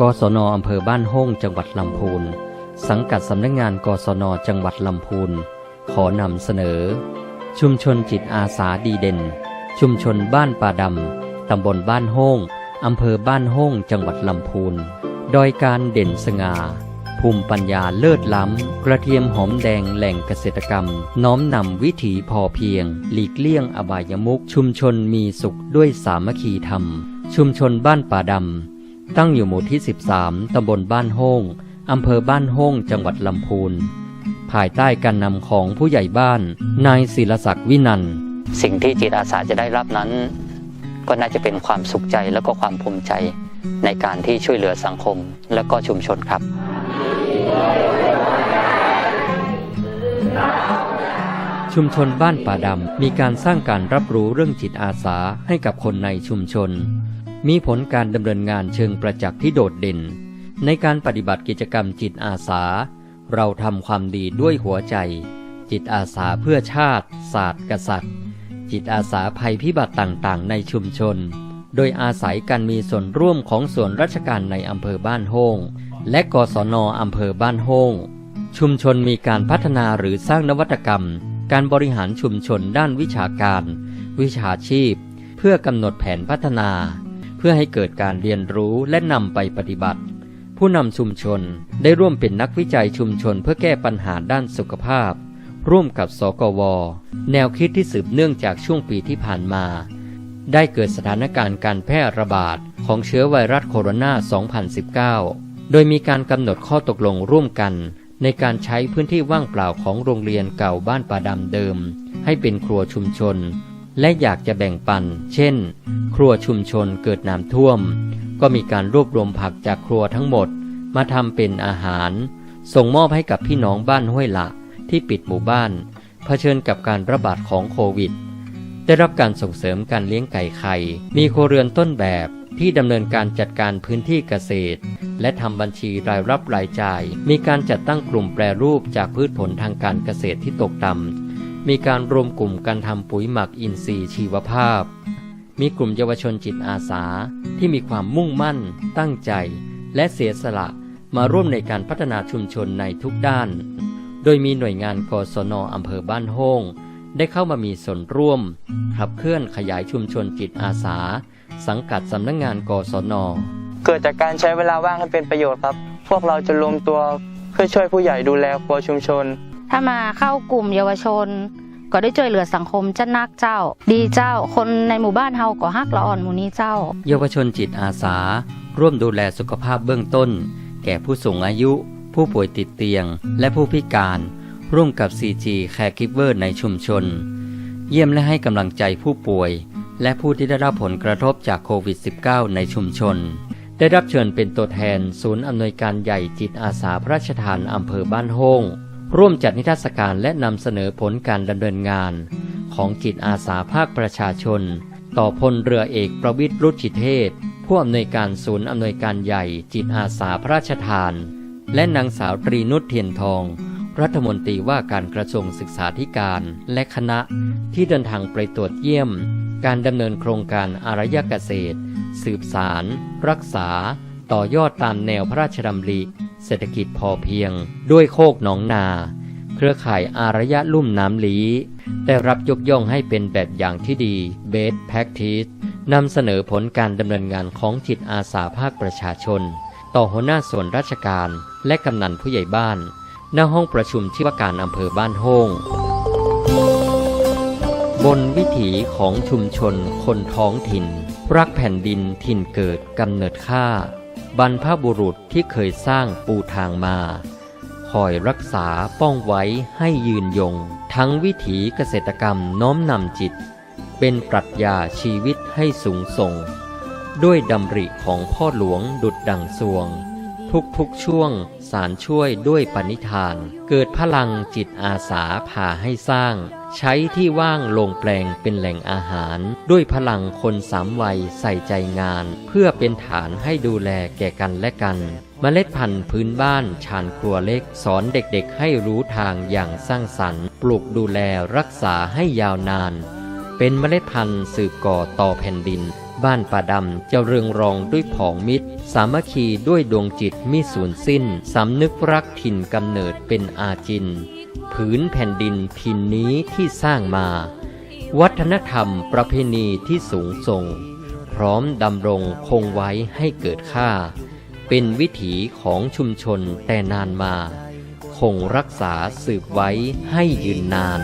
กศนอำเภอบ้านห้องจังหวัดลำพูน สังกัดสำนักงานกศนจังหวัดลำพูน ขอนำเสนอ ชุมชนจิตอาสาดีเด่น ชุมชนบ้านป่าดำ ตำบลบ้านห้องอำเภอบ้านห้องจังหวัดลำพูน โดยการเด่นสง่า ภูมิปัญญาเลิศล้ำ กระเทียมหอมแดงแหล่งเกษตรกรรม น้อมนำวิถีพอเพียง หลีกเลี่ยงอบายมุก ชุมชนมีสุขด้วยสามัคคีธรรม ชุมชนบ้านป่าดำ ตั้งอยู่หมู่ที่ 13 ตำบลบ้านห้องอำเภอบ้านห้องจังหวัดลำพูน ภายใต้การนำของผู้ใหญ่บ้าน นายศิลศักดิ์วินันท์สิ่งที่จิตอาสาจะได้รับนั้น ก็น่าจะเป็นความสุขใจแล้วก็ความภูมิใจในการที่ช่วยเหลือสังคมและก็ชุมชนครับชุมชนบ้านป่าดำมีการสร้างการรับรู้เรื่องจิตอาสาให้กับคนในชุมชน มีผลการดำเนินงานเชิงประจักษ์ที่โดดเด่น ในการปฏิบัติกิจกรรมจิตอาสา เราทำความดีด้วยหัวใจ จิตอาสาเพื่อชาติ ศาสตร์ กษัตริย์ จิตอาสาภัยพิบัติต่างๆ ในชุมชน โดยอาศัยการมีส่วนร่วมของส่วนราชการในอำเภอบ้านโฮงและกศนอำเภอบ้านโฮงชุมชนมีการพัฒนาหรือสร้างนวัตกรรม การบริหารชุมชนด้านวิชาการ วิชาชีพ เพื่อกำหนดแผนพัฒนา เพื่อให้เกิดการเรียนรู้และนำไปปฏิบัติ ผู้นำชุมชนได้ร่วมเป็นนักวิจัยชุมชนเพื่อแก้ปัญหาด้านสุขภาพ ร่วมกับสกว แนวคิดที่สืบเนื่องจากช่วงปีที่ผ่านมา ได้เกิดสถานการณ์การแพร่ระบาดของเชื้อไวรัสโคโรนา 2019 โดยมีการกำหนดข้อตกลงร่วมกัน ในการใช้พื้นที่ว่างเปล่าของโรงเรียนเก่าบ้านป่าดำเดิม ให้เป็นครัวชุมชน และอยากจะแบ่งปัน เช่น ครัวชุมชนเกิดน้ำท่วม ก็มีการรวบรวมผักจากครัวทั้งหมด มาทำเป็นอาหาร ส่งมอบให้กับพี่น้องบ้านห้วยละที่ปิดหมู่บ้านเผชิญกับการระบาดของโควิด ได้รับการส่งเสริมการเลี้ยงไก่ไข่ มีโครเรือนต้นแบบที่ดำเนินการจัดการพื้นที่เกษตร และทำบัญชีรายรับรายจ่าย มีการจัดตั้งกลุ่มแปรรูปจากพืชผลทางการเกษตรที่ตกต่ำ มีการรวมกลุ่มการทำปุ๋ยหมักอินทรีย์ชีวภาพ มีกลุ่มเยาวชนจิตอาสาที่มีความมุ่งมั่น ตั้งใจ และเสียสละมาร่วมในการพัฒนาชุมชนในทุกด้าน โดยมีหน่วยงานกศนอำเภอบ้านโฮงได้เข้ามามีส่วนร่วมขับเคลื่อนขยายชุมชนจิตอาสา สังกัดสำนักงงานกศน เกิดจากการใช้เวลาว่างให้เป็นประโยชน์ครับ พวกเราจะรวมตัวเพื่อช่วยผู้ใหญ่ดูแลครัวชุมชน ถ้ามาเข้ากลุ่มเยาวชน ก็ได้ช่วยเหลือสังคมจะนักเจ้า ดีเจ้า คนในหมู่บ้านเฮาก็ฮักละอ่อนหมู่นี้เจ้า เยาวชนจิตอาสา ร่วมดูแลสุขภาพเบื้องต้น แก่ผู้สูงอายุ ผู้ป่วยติดเตียง และผู้พิการ ร่วมกับ CG Caregiver ในชุมชน เยี่ยมและให้กำลังใจผู้ป่วย และผู้ที่ได้รับผลกระทบจากโควิด -19 ในชุมชนได้รับเชิญเป็นตัวแทน ศูนย์อำนวยการใหญ่จิตอาสาพระราชทานอำเภอบ้านโฮง ร่วมจัดนิทรรศการและนำเสนอผลการดำเนินงานของจิตอาสาภาคประชาชน ต่อพลเรือเอกประวิตรรุจิเทศผู้อำนวยการศูนย์อำนวยการใหญ่จิตอาสาพระราชทาน และนางสาวตรีนุชเทียนทอง รัฐมนตรีว่าการกระทรวงศึกษาธิการและคณะที่เดินทางไปตรวจเยี่ยม การดำเนินโครงการอารยเกษตร สืบสาร รักษา ต่อยอดตามแนวพระราชดำริ เศรษฐกิจพอเพียง ด้วยโคกหนองนา เครือข่ายอารยะลุ่มน้ำลีได้รับยกย่องให้เป็นแบบอย่างที่ดี Best Practice นำเสนอผลการดำเนินงานของจิตอาสาภาคประชาชน ต่อหัวหน้าส่วนราชการและกำนันผู้ใหญ่บ้านณห้องประชุมที่ว่าการอำเภอบ้านโฮงบนวิถีของชุมชนคนท้องถิ่น รักแผ่นดินถิ่นเกิดกำเนิดข้า บรรพบุรุษที่เคยสร้างปูทางมา คอยรักษาป้องไว้ให้ยืนยง ทั้งวิถีเกษตรกรรมน้อมนำจิต เป็นปรัชญาชีวิตให้สูงส่ง ด้วยดำริของพ่อหลวงดุดดังสวง ทุกๆช่วงสารช่วยด้วยปณิธาน เกิดพลังจิตอาสาพาให้สร้าง ใช้ที่ว่างลงแปลงเป็นแหล่งอาหาร ด้วยพลังคนสามวัยใส่ใจงาน เพื่อเป็นฐานให้ดูแลแก่กันและกันเมล็ดพันธุ์พื้นบ้านชานครัวเล็ก สอนเด็กๆให้รู้ทางอย่างสร้างสรรค์ ปลูกดูแลรักษาให้ยาวนาน เป็นเมล็ดพันธุ์สืบก่อต่อแผ่นดิน บ้านป่าดำจะเรืองรองด้วยผองมิตร สามัคคีด้วยดวงจิตมิสูญสิ้น สำนึกรักถิ่นกำเนิดเป็นอาจิน ผืนแผ่นดินถิ่นนี้ที่สร้างมา วัฒนธรรมประเพณีที่สูงส่ง พร้อมดำรงคงไว้ให้เกิดค่า เป็นวิถีของชุมชนแต่นานมา คงรักษาสืบไว้ให้ยืนนาน